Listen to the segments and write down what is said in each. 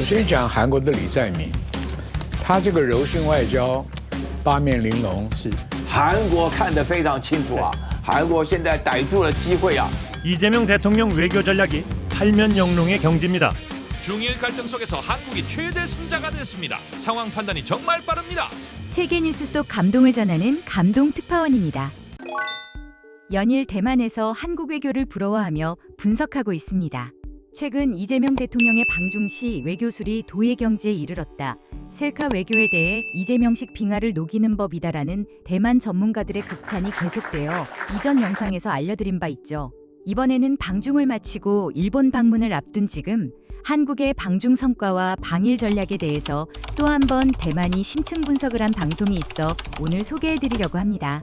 首先讲韩国的李在明，他这个柔性外交八面玲珑，是韩国看得非常清楚啊，韩国现在逮住了机会啊， 이재명 대통령 외교 전략이 팔면 영롱의 경지입니다. 중일 갈등 속에서 한국이 최대 승자가 됐습니다. 상황 판단이 정말 빠릅니다. 세계 뉴스 속 감동을 전하는 감동 특파원입니다. 연일 대만에서 한국 외교를 부러워하며 분석하고 있습니다. 최근 이재명 대통령의 방중 시 외교술이 도의 경지에 이르렀다. 셀카 외교에 대해 이재명식 빙하를 녹이는 법이다라는 대만 전문가들의 극찬이 계속되어 이전 영상에서 알려드린 바 있죠. 이번에는 방중을 마치고 일본 방문을 앞둔 지금 한국의 방중 성과와 방일 전략에 대해서 또 한 번 대만이 심층 분석을 한 방송이 있어 오늘 소개해 드리려고 합니다.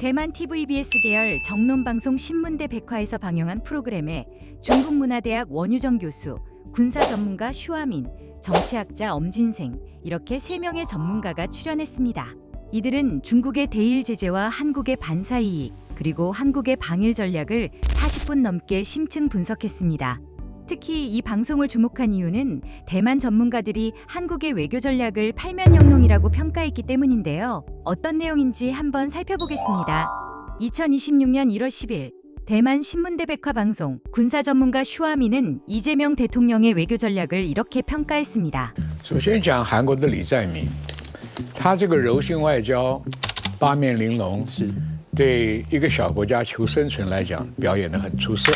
대만 TVBS 계열 정론 방송 신문대 백화에서 방영한 프로그램에 중국 문화대학 원유정 교수, 군사 전문가 슈아민, 정치학자 엄진생 이렇게 세 명의 전문가가 출연했습니다. 이들은 중국의 대일 제재와 한국의 반사 이익 그리고 한국의 방일 전략을 40분 넘게 심층 분석했습니다. 특히 이 방송을 주목한 이유는 대만 전문가들이 한국의 외교 전략을 팔면영롱이라고 평가했기 때문인데요. 어떤 내용인지 한번 살펴보겠습니다. 2026년 1월 10일 대만 신문대 백화 방송 군사 전문가 슈아미는 이재명 대통령의 외교 전략을 이렇게 평가했습니다. 首先讲韩国的李在明，他这个柔性外交八面玲珑，是对一个小国家求生存来讲表演得很出色，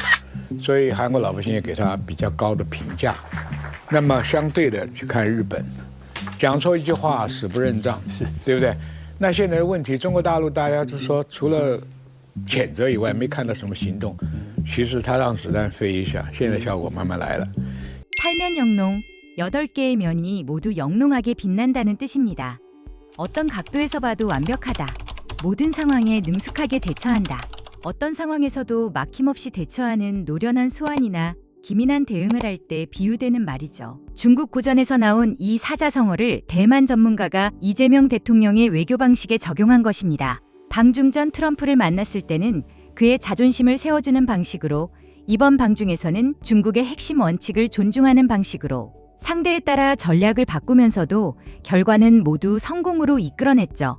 所以韩国老百姓也给他比较高的评价。那么相对的去看日本，讲错一句话死不认账，是对不对？那现在的问题，中国大陆大家就说除了谴责以外，没看到什么行动。其实他让子弹飞一下，现在效果慢慢来了。 팔면 영롱, 8개의 면이 모두 영롱하게 빛난다는 뜻입니다. 어떤 각도에서 봐도 완벽하다. 모든 상황에 능숙하게 대처한다. 어떤 상황에서도 막힘없이 대처하는 노련한 수완이나 기민한 대응을 할 때 비유되는 말이죠. 중국 고전에서 나온 이 사자성어를 대만 전문가가 이재명 대통령의 외교 방식에 적용한 것입니다. 방중 전 트럼프를 만났을 때는 그의 자존심을 세워주는 방식으로 이번 방중에서는 중국의 핵심 원칙을 존중하는 방식으로 상대에 따라 전략을 바꾸면서도 결과는 모두 성공으로 이끌어냈죠.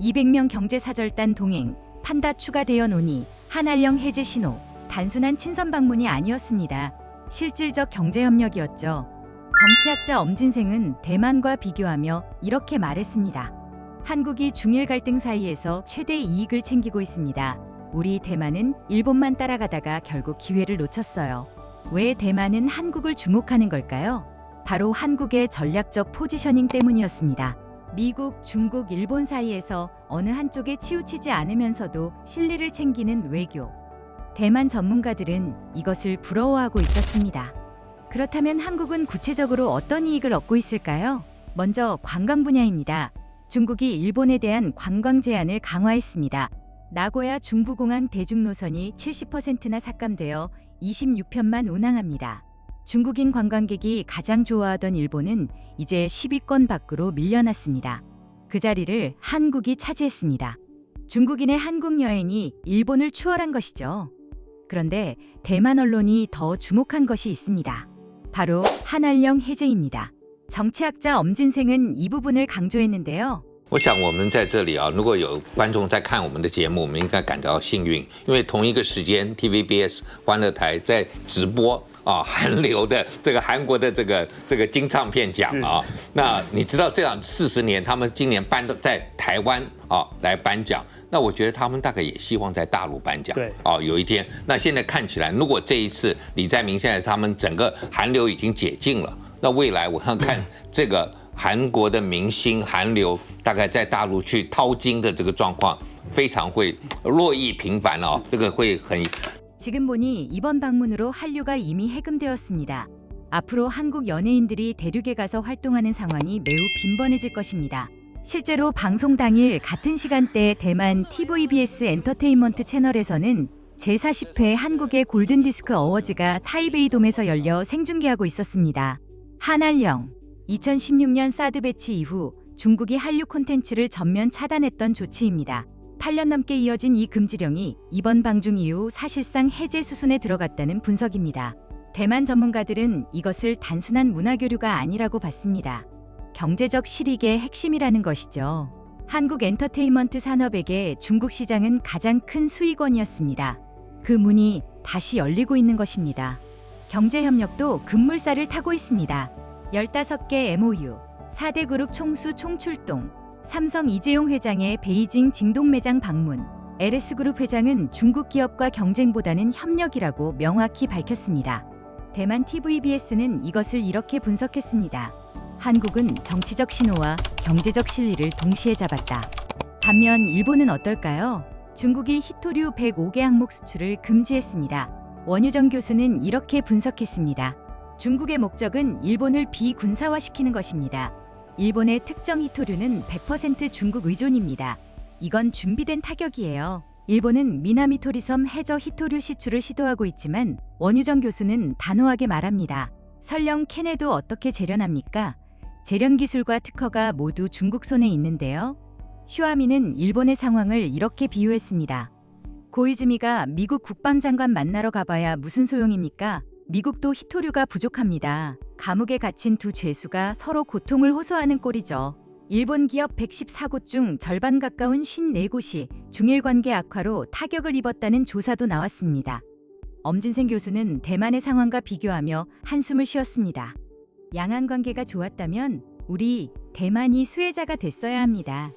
200명 경제사절단 동행, 판다 추가 대여 논의, 한알령 해제 신호, 단순한 친선 방문이 아니었습니다. 실질적 경제협력이었죠. 정치학자 엄진생은 대만과 비교하며 이렇게 말했습니다. 한국이 중일 갈등 사이에서 최대 이익을 챙기고 있습니다. 우리 대만은 일본만 따라가다가 결국 기회를 놓쳤어요. 왜 대만은 한국을 주목하는 걸까요? 바로 한국의 전략적 포지셔닝 때문이었습니다. 미국, 중국, 일본 사이에서 어느 한쪽에 치우치지 않으면서도 실리를 챙기는 외교. 대만 전문가들은 이것을 부러워하고 있었습니다. 그렇다면 한국은 구체적으로 어떤 이익을 얻고 있을까요? 먼저 관광 분야입니다. 중국이 일본에 대한 관광 제한을 강화했습니다. 나고야 중부공항 대중노선이 70%나 삭감되어 26편만 운항합니다. 중국인 관광객이 가장 좋아하던 일본은 이제 10위권 밖으로 밀려났습니다. 그 자리를 한국이 차지했습니다. 중국인의 한국 여행이 일본을 추월한 것이죠. 그런데 대만 언론이 더 주목한 것이 있습니다. 바로 한알령 해제입니다. 정치학자 엄진생은 이 부분을 강조했는데요. 我想我们在这里啊，如果有观众在看我们的节目，我们应该感到幸运，因为同一个时间，TVBS 欢乐台在直播 啊韩流的这个韩国的这个这个金唱片奖啊。那你知道这样四十年，他们今年颁的在台湾啊来颁奖，那我觉得他们大概也希望在大陆颁奖。对哦，有一天，那现在看起来，如果这一次李在明现在他们整个韩流已经解禁了，那未来我要看这个韩国的明星韩流大概在大陆去掏金的这个状况，非常会络绎频繁哦，这个会很 지금 보니 이번 방문으로 한류가 이미 해금되었습니다. 앞으로 한국 연예인들이 대륙에 가서 활동하는 상황이 매우 빈번해질 것입니다. 실제로 방송 당일 같은 시간대 대만 TVBS 엔터테인먼트 채널에서는 제40회 한국의 골든디스크 어워즈가 타이베이 돔에서 열려 생중계하고 있었습니다. 한알령 2016년 사드 배치 이후 중국이 한류 콘텐츠를 전면 차단했던 조치입니다. 8년 넘게 이어진 이 금지령이 이번 방중 이후 사실상 해제 수순에 들어갔다는 분석입니다. 대만 전문가들은 이것을 단순한 문화 교류가 아니라고 봤습니다. 경제적 실익의 핵심이라는 것이죠. 한국 엔터테인먼트 산업에게 중국 시장은 가장 큰 수익원이었습니다. 그 문이 다시 열리고 있는 것입니다. 경제협력도 급물살을 타고 있습니다. 15개 MOU, 4대 그룹 총수 총출동, 삼성 이재용 회장의 베이징 진동 매장 방문, LS그룹 회장은 중국 기업과 경쟁보다는 협력이라고 명확히 밝혔습니다. 대만 TVBS는 이것을 이렇게 분석했습니다. 한국은 정치적 신호와 경제적 실리를 동시에 잡았다. 반면 일본은 어떨까요? 중국이 히토류 105개 항목 수출을 금지했습니다. 원유정 교수는 이렇게 분석했습니다. 중국의 목적은 일본을 비군사화시키는 것입니다. 일본의 특정 히토류는 100% 중국 의존입니다. 이건 준비된 타격이에요. 일본은 미나미토리섬 해저 히토류 시출을 시도하고 있지만 원유정 교수는 단호하게 말합니다. 설령 캐네도 어떻게 재련합니까? 재련 기술과 특허가 모두 중국 손에 있는데요. 슈아미는 일본의 상황을 이렇게 비유했습니다. 고이즈미가 미국 국방장관 만나러 가봐야 무슨 소용입니까? 미국도 히토류가 부족합니다. 감옥에 갇힌 두 죄수가 서로 고통을 호소하는 꼴이죠. 일본 기업 114곳 중 절반 가까운 54곳이 중일 관계 악화로 타격을 입었다는 조사도 나왔습니다. 엄진생 교수는 대만의 상황과 비교하며 한숨을 쉬었습니다. 양안 관계가 좋았다면 우리 대만이 수혜자가 됐어야 합니다.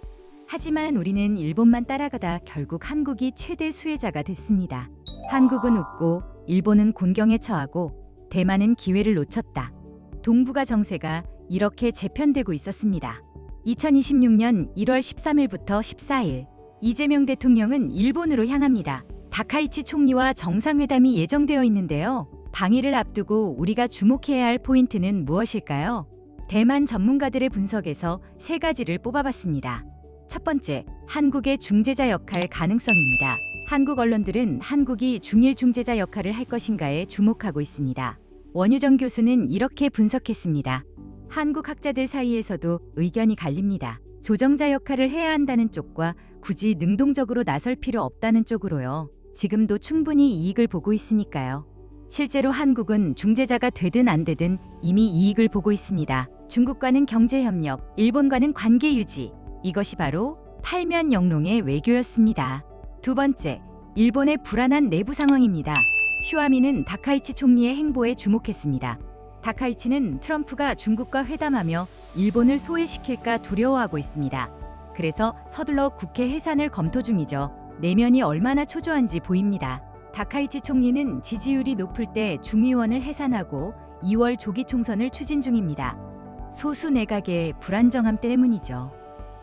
하지만 우리는 일본만 따라가다 결국 한국이 최대 수혜자가 됐습니다. 한국은 웃고 일본은 곤경에 처하고 대만은 기회를 놓쳤다. 동북아 정세가 이렇게 재편되고 있었습니다. 2026년 1월 13일부터 14일 이재명 대통령은 일본으로 향합니다. 다카이치 총리와 정상회담이 예정되어 있는데요. 방위를 앞두고 우리가 주목해야 할 포인트는 무엇일까요? 대만 전문가들의 분석에서 세 가지를 뽑아봤습니다. 첫 번째, 한국의 중재자 역할 가능성입니다. 한국 언론들은 한국이 중일 중재자 역할을 할 것인가에 주목하고 있습니다. 원유정 교수는 이렇게 분석했습니다. 한국 학자들 사이에서도 의견이 갈립니다. 조정자 역할을 해야 한다는 쪽과 굳이 능동적으로 나설 필요 없다는 쪽으로요. 지금도 충분히 이익을 보고 있으니까요. 실제로 한국은 중재자가 되든 안 되든 이미 이익을 보고 있습니다. 중국과는 경제 협력, 일본과는 관계 유지. 이것이 바로 팔면 영롱의 외교였습니다. 두 번째, 일본의 불안한 내부 상황입니다. 슈아미는 다카이치 총리의 행보에 주목했습니다. 다카이치는 트럼프가 중국과 회담하며 일본을 소외시킬까 두려워하고 있습니다. 그래서 서둘러 국회 해산을 검토 중이죠. 내면이 얼마나 초조한지 보입니다. 다카이치 총리는 지지율이 높을 때 중의원을 해산하고 2월 조기 총선을 추진 중입니다. 소수 내각의 불안정함 때문이죠.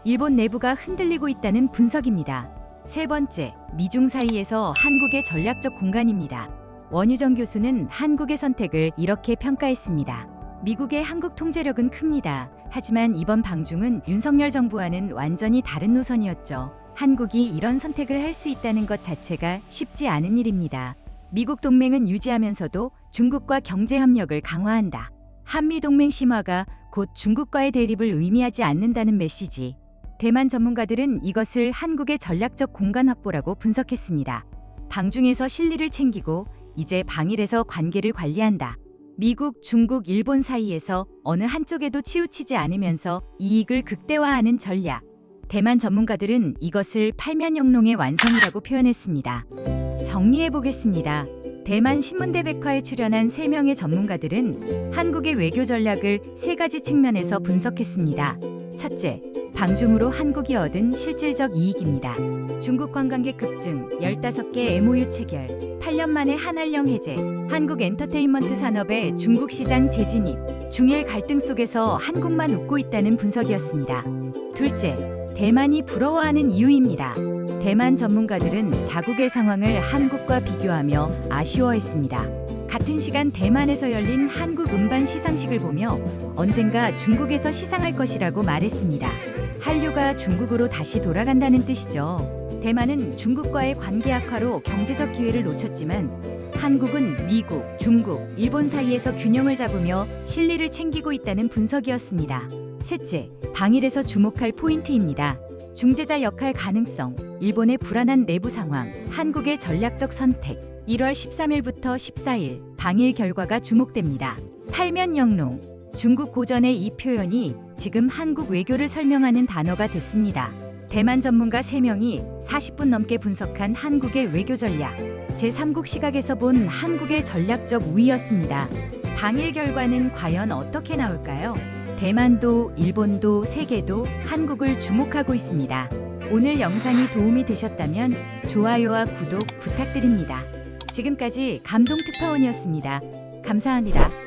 일본 내부가 흔들리고 있다는 분석입니다. 세 번째, 미중 사이에서 한국의 전략적 공간입니다. 원유정 교수는 한국의 선택을 이렇게 평가했습니다. 미국의 한국 통제력은 큽니다. 하지만 이번 방중은 윤석열 정부와는 완전히 다른 노선이었죠. 한국이 이런 선택을 할 수 있다는 것 자체가 쉽지 않은 일입니다. 미국 동맹은 유지하면서도 중국과 경제 협력을 강화한다. 한미 동맹 심화가 곧 중국과의 대립을 의미하지 않는다는 메시지. 대만 전문가들은 이것을 한국의 전략적 공간 확보라고 분석했습니다. 방중에서 실리를 챙기고 이제 방일에서 관계를 관리한다. 미국, 중국, 일본 사이에서 어느 한쪽에도 치우치지 않으면서 이익을 극대화하는 전략. 대만 전문가들은 이것을 팔면영롱의 완성이라고 표현했습니다. 정리해 보겠습니다. 대만 신문대백화에 출연한 3명의 전문가들은 한국의 외교 전략을 세 가지 측면에서 분석했습니다. 첫째, 방중으로 한국이 얻은 실질적 이익입니다. 중국 관광객 급증, 15개 MOU 체결, 8년 만에 한한령 해제, 한국 엔터테인먼트 산업의 중국 시장 재진입, 중일 갈등 속에서 한국만 웃고 있다는 분석이었습니다. 둘째, 대만이 부러워하는 이유입니다. 대만 전문가들은 자국의 상황을 한국과 비교하며 아쉬워했습니다. 같은 시간 대만에서 열린 한국 음반 시상식을 보며 언젠가 중국에서 시상할 것이라고 말했습니다. 한류가 중국으로 다시 돌아간다는 뜻이죠. 대만은 중국과의 관계 악화로 경제적 기회를 놓쳤지만 한국은 미국, 중국, 일본 사이에서 균형을 잡으며 실리를 챙기고 있다는 분석이었습니다. 셋째, 방일에서 주목할 포인트입니다. 중재자 역할 가능성, 일본의 불안한 내부 상황, 한국의 전략적 선택. 1월 13일부터 14일 방일 결과가 주목됩니다. 팔면 영롱. 중국 고전의 이 표현이 지금 한국 외교를 설명하는 단어가 됐습니다. 대만 전문가 3명이 40분 넘게 분석한 한국의 외교 전략. 제3국 시각에서 본 한국의 전략적 우위였습니다. 방일 결과는 과연 어떻게 나올까요? 대만도, 일본도, 세계도 한국을 주목하고 있습니다. 오늘 영상이 도움이 되셨다면 좋아요와 구독 부탁드립니다. 지금까지 감동특파원이었습니다. 감사합니다.